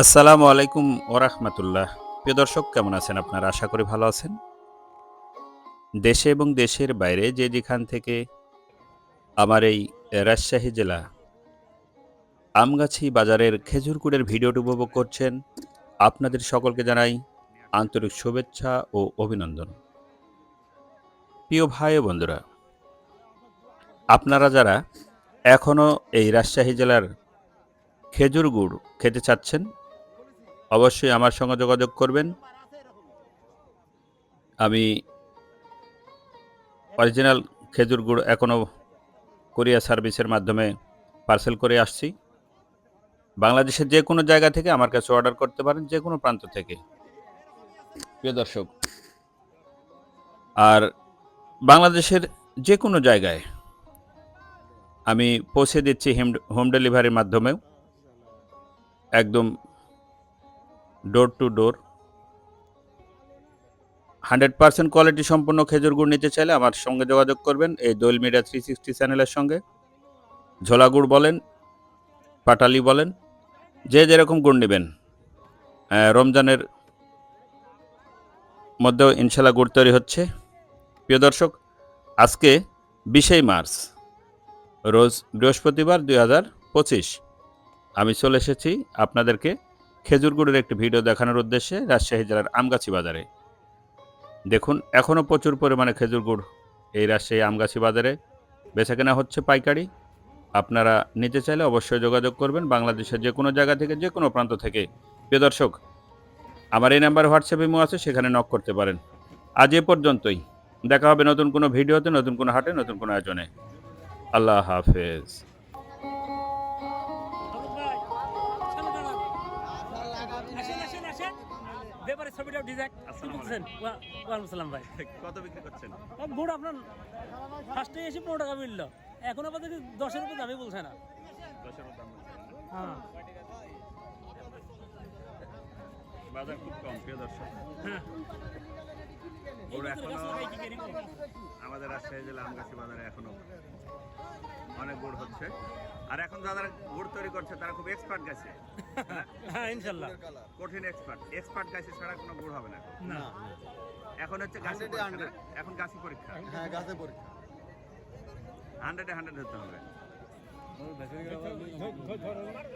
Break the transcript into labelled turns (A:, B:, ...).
A: আসসালামু আলাইকুম ওরহমতুল্লাহ প্রিয় দর্শক, কেমন আছেন আপনারা? আশা করি ভালো আছেন। দেশে এবং দেশের বাইরে যে যেখান থেকে আমার এই রাজশাহী জেলা আমগাছি বাজারের খেজুর গুড়ের ভিডিওটি উপভোগ করছেন, আপনাদের সকলকে জানাই আন্তরিক শুভেচ্ছা ও অভিনন্দন। প্রিয় ভাই বন্ধুরা, আপনারা যারা এখনও এই রাজশাহী জেলার খেজুর গুড় খেতে চাচ্ছেন অবশ্যই আমার সঙ্গে যোগাযোগ করবেন। আমি অরিজিনাল খেজুর গুড় এখনও কোরিয়া সার্ভিসের মাধ্যমে পার্সেল করে আসছি। বাংলাদেশের যে কোনো জায়গা থেকে আমার কাছে অর্ডার করতে পারেন, যে কোনো প্রান্ত থেকে। প্রিয় দর্শক, আর বাংলাদেশের যে কোনো জায়গায় আমি পৌঁছে দিচ্ছি হোম ডেলিভারির মাধ্যমেও। একদম door to door hundred percent quality সম্পন্ন খেজুর গুড় নিতে চাইলে আমার সঙ্গে যোগাযোগ করবেন এই দোয়েল মিডিয়া থ্রি সিক্সটি চ্যানেলের সঙ্গে। ঝোলা গুড় বলেন, পাটালি বলেন, যে যেরকম গুড় নেবেন। রমজানের মধ্যেও ইনশাল্লাহ গুড় তৈরি হচ্ছে। প্রিয় দর্শক, আজকে বিশেই মার্চ, রোজ বৃহস্পতিবার দুই হাজার পঁচিশ। আমি চলে এসেছি আপনাদেরকে খেজুর গুড়ের একটি ভিডিও দেখানোর উদ্দেশ্যে রাজশাহী জেলার আমগাছি বাজারে। দেখুন এখনও প্রচুর পরিমাণে খেজুর গুড় এই রাজশাহী আমগাছি বাজারে। বেচা কেনা হচ্ছে পাইকারি। আপনারা নিতে চাইলে অবশ্যই যোগাযোগ করবেন বাংলাদেশের যে কোনো জায়গা থেকে, যে কোনো প্রান্ত থেকে। প্রিয় দর্শক, আমার এই নাম্বার হোয়াটসঅ্যাপ ইমো আছে, সেখানে নক করতে পারেন। আজ এ পর্যন্তই। দেখা হবে নতুন কোনো ভিডিওতে, নতুন কোনো হাটে, নতুন কোনো আয়োজনে। আল্লাহ হাফেজ।
B: আসেন আসেন আসেন। ব্যাপারে ছবিটা ডিজাইন বলছেন? ওয়ালাইকুম সালাম ভাই।
A: কত বিক্রি করছেন?
B: গুড় আপনার ফার্স্টে এসে পনেরো টাকা মিলল। এখন আপাতত দশের উপর দামই বলছে না। হ্যাঁ।
A: বাজার খুব কম প্রিয় দর্শক।
B: হ্যাঁ। তো এখনও?
A: আমাদের রাজশাহী জেলা আমগাছি বাজারে এখনও অনেক গুড় হচ্ছে। আর এখন যারা গুড় তৈরি করছে তারা খুব এক্সপার্ট গেছে।
B: হ্যাঁ ইনশাল্লাহ।
A: কঠিন এক্সপার্ট এক্সপার্ট গাছে ছাড়া কোনো গুড় হবে না।
B: না।
A: এখন হচ্ছে গাছি
C: 100 এ
A: পরীক্ষা না?
C: 100
A: এখন গাছি পরীক্ষা।
C: হ্যাঁ গাছে পরীক্ষা।
A: হান্ড্রেডে হান্ড্রেড হতে হবে।